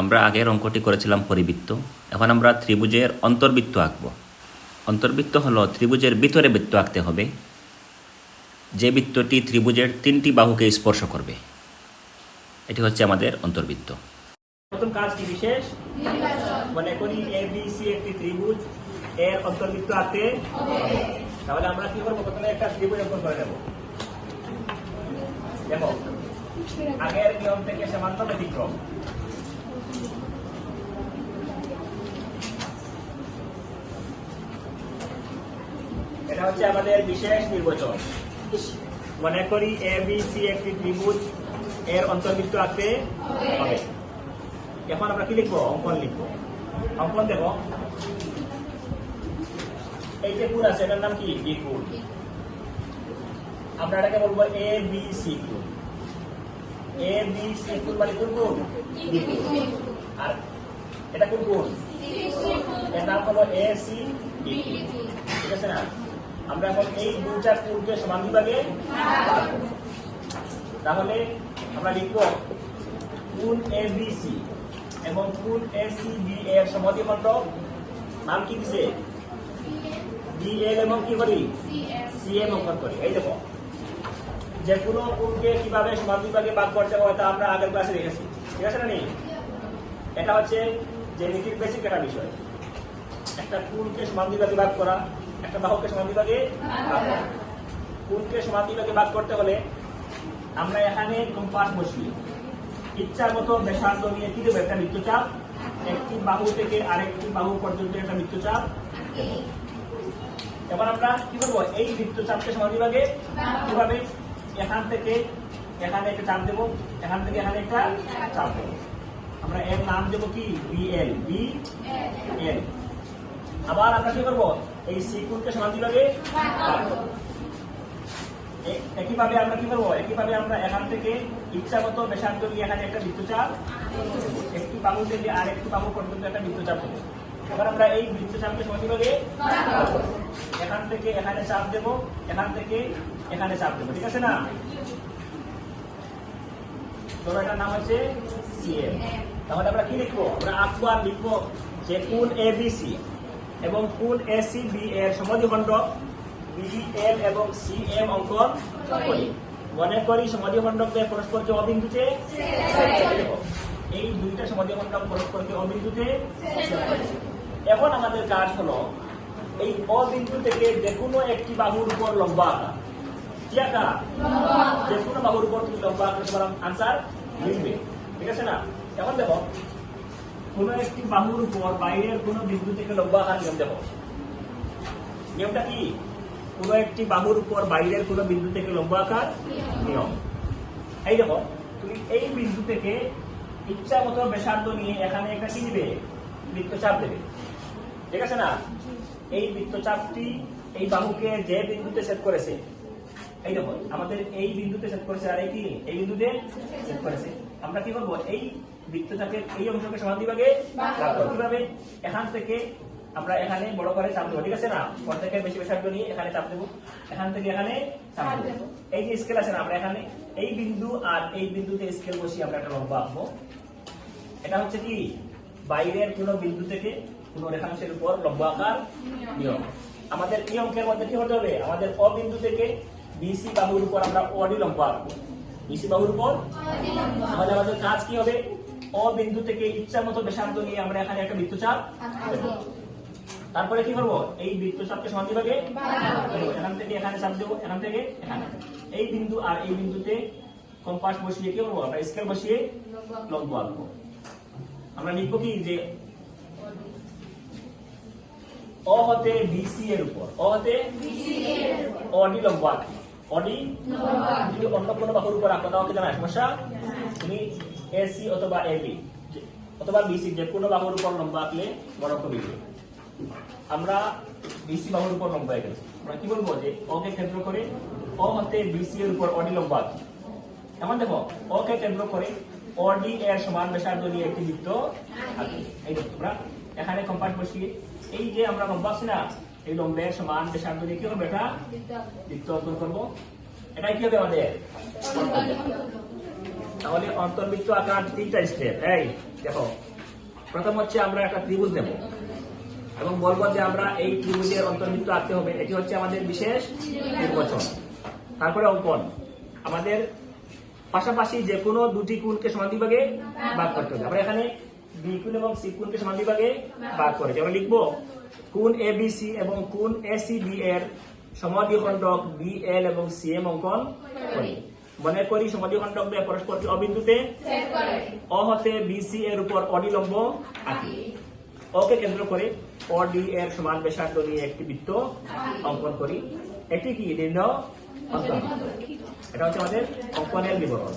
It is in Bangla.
আমরা আগের অঙ্কটি করেছিলাম পরিবৃত্ত। এখন আমরা ত্রিভুজের অন্তর্বৃত্ত আঁকব। অন্তর্বৃত্ত হলো ত্রিভুজের ভিতরে বৃত্ত আঁকতে হবে। যে বৃত্তটি ত্রিভুজের তিনটি বাহুকে স্পর্শ করবে, এটি হচ্ছে আমাদের অন্তর্বৃত্ত। প্রথম বিশেষ? করি এ বি সি একটি ত্রিভুজ, এর অন্তর্বৃত্ত আঁকতে তাহলে আমরা কি করব? প্রথমে একটা ত্রিভুজ অঙ্কন করে দেখো আগের নিয়ম থেকে সামান্য ব্যতিক্রম এটা হচ্ছে আমাদের বিশেষ নির্বাচন। মনে করি এ বি সি একটি ত্রিভুজ এর অন্তর্বৃত্ত আঁকতে হবে। এখন আমরা কি লিখব? অঙ্কন লিখব। অঙ্কন দেখো এই যে কুল আছে এটার নাম কি? বি আমরা এটাকে বলব A B C cool A B C cool মানে কোন কুল আর এটা কোন কুল এর নাম হলো এ সি ঠিক আছে না? আমরা এখন এই দুইটা কুলকে সমান বিভাগে। তাহলে আমরা লিখব কোন এ বি সি এবং কোন এ সি বি এর সমদ্বিখণ্ড নাম কি দিছে? বি এল এবং কি করি? সি এম অঙ্কন করি। এই দেখো। যে কোনো কোনকে কীভাবে সমান বিভাগে ভাগ করতে হয় তা আমরা আগের ক্লাসে দেখেছি। ঠিক আছে না নি এটা হচ্ছে জ্যামিতিক বেসিক একটা বিষয়। একটা কোনকে সমান বিভাগে ভাগ করা একটা বাহুকে সমান বিভাগে ভাগ কোনকে সমান বিভাগে ভাগ করতে হলে আমরা এখানে কম্পাস বসিয়ে ইচ্ছার মতো ব্যাসার্ধ নিয়ে কি দেবো? একটা বৃত্তচাপ একটি বাহু থেকে আরেকটি বাহু পর্যন্ত একটা দেব। এবার আমরা কি করব এই বৃত্তচাপকে সমাধিভাগে কীভাবে এখান থেকে, এখানে একটা চাপ দেবো, এখান থেকে এখানে একটা চাপ দেবো। আমরা এর নাম দেবো কি? বি এল বি এল আবার আমরা কি করব? এই সিকুলকে সমাধিভাগে ভাগ করব। একইভাবে আমরা কি করব? একইভাবে আমরা এখান থেকে ইচ্ছা মতো বেসার্ধ নিয়ে এখানে একটা বৃত্তচাপ একটি বাহু থেকে আর একটি বাবু পর্যন্ত একটা বৃত্তচাপ দেবো। এবার আমরা এই বৃত্তচাপকে সমাধিভাগে ভাগ এখান থেকে এখানে চাপ দেবো, এখান থেকে এখানে চাপ দেবো, ঠিক আছে না? ধরো এটার নাম হচ্ছে সিএম তাহলে আমরা কি লিখব? আমরা আঁকবো আর লিখব যে কোন এ সি এবং কোন এ সি বি এর সমাধিখণ্ড? বিএল এবং সি এম অঙ্কন করি। মনে করি সমাধিখণ্ডকে পরস্পরকে অবিন্দুতে এই দুইটা পরস্পরকে অবিন্দুতে। এখন আমাদের কাজ হলো, এই অবিন্দু থেকে যে কোনো একটি বাহুর উপর লম্বা আঁকা। কি আঁকা? যে কোনো বাহুর উপর তুমি লম্বা আঁকলে তোমার আনসার মিলবে ঠিক আছে না? এখন দেখো, কোন একটি বাহুর উপর বাইরের কোন বিন্দু থেকে লম্বা আঁকার নিয়ম দেখো। নিয়মটা কি? কোন একটি বাহুর উপর বাইরের কোন বিন্দু থেকে লম্বা আঁকার নিয়ম। এই দেখো, তুমি এই বিন্দু থেকে ইচ্ছা মতো ব্যাসার্ধ নিয়ে এখানে একটা কি দিবে? বৃত্তচাপ দেবে। ঠিক আছে না? এই বৃত্তচাপটি এই বাহুকে যে বিন্দুতে সেট করেছে এই দেখো আমাদের এই বিন্দুতে সেট করেছে আর এই কি? এই বিন্দুতে সেট করেছে। আমরা কি করব? এই বৃত্তচাপের এই অংশকে সমান বিভাগে কীভাবে? এখান থেকে আমরা এখানে বড় করে চাপ দেবো ঠিক আছে না? থেকে বেশি বেশি নিয়ে এখানে চাপ দেবো। এখান থেকে এখানে চাপ দেবো। এই যে স্কেল আছে না আমরা এখানে এই বিন্দু আর এই বিন্দুতে স্কেল বসিয়ে আমরা একটা লম্বা আঁকবো। এটা হচ্ছে কি? বাইরের কোনো বিন্দু থেকে রেখাংশের উপর লম্বা আঁকার নিয়ম। আমাদের এই মধ্যে কি হতে হবে? আমাদের অবিন্দু থেকে বিসি বাহুর উপর আমরা অডি লম্বা আঁকবো। বিসি বাহুর উপর? তাহলে আমাদের কাজ কি হবে? অবিন্দু থেকে ইচ্ছা মতো বেসার্ধ নিয়ে আমরা এখানে একটা বৃত্তচাপ তারপরে কি করব? এই বৃত্তচাপকে সমান বিভাগে এখান থেকে, এখানে চাপ দেবো, এখান থেকে, এখানে। এই বিন্দু আর এই বিন্দুতে কম্পাস বসিয়ে কি করব? আমরা স্কেল বসিয়ে লম্ব আঁকবো। আমরা লিখব কি? যে অ হতে বিসি এর উপর। অ হতে অডি লম্ব আঁকি অডি যদি অন্য কোনো বাহুর উপর আঁকো কি জানা সমস্যা? তুমি এসি অথবা এবি অথবা বিসি যে কোনো বাহুর উপর লম্বা আঁকলে বড় কবি আমরা বিসি বাহুর উপর লম্বা এঁকেছি আমরা কি বলব যে অকে কেন্দ্র করে অ হতে বিসি এর উপর অডি লম্বা আঁকি। এখন দেখো? অকে কেন্দ্র করে অডি এর সমান ব্যাসার্ধ নিয়ে একটি বৃত্ত আঁকি। এই তোমরা এখানে কম্পাস বসিয়ে এই যে আমরা আছি না, এই লম্বের সমান ব্যাসার্ধ নিয়ে কি হবে এটা বৃত্ত অঙ্কন করব? এটাই কি হবে? আমাদের তাহলে অন্তর্বৃত্ত আঁকার তিনটা স্টেপ এই দেখো। প্রথম হচ্ছে আমরা একটা ত্রিভুজ নেব এবং বলব যে আমরা এই ত্রিভুজের অন্তর্বৃত্ত আঁকতে হবে। এটি হচ্ছে আমাদের বিশেষ নির্বাচন। তারপরে অঙ্কন। আমাদের পাশাপাশি যে কোনো দুটি কোণকে সমান বিভাগে ভাগ করতে হবে। আমরা এখানে বি কোণ এবং সি কোণকে সমান বিভাগে ভাগ করেছি আমরা লিখব, কোণ এ বি সি এবং কোণ এ সি বি এর সমাধিখণ্ডক বি এল এবং সি এম অঙ্কন করি। মনে করি সমাধিখণ্ডক দিয়ে পরস্পরকে অবিন্দুতে অ হতে বিসি এর উপর অডিলম্ব আঁকি। ওকে কেন্দ্র করে অডি এর সমান ব্যাসার্ধ নিয়ে একটি বৃত্ত অঙ্কন করি। এটি কি? নির্ণয় এটা হচ্ছে আমাদের অঙ্কনের বিবরণ।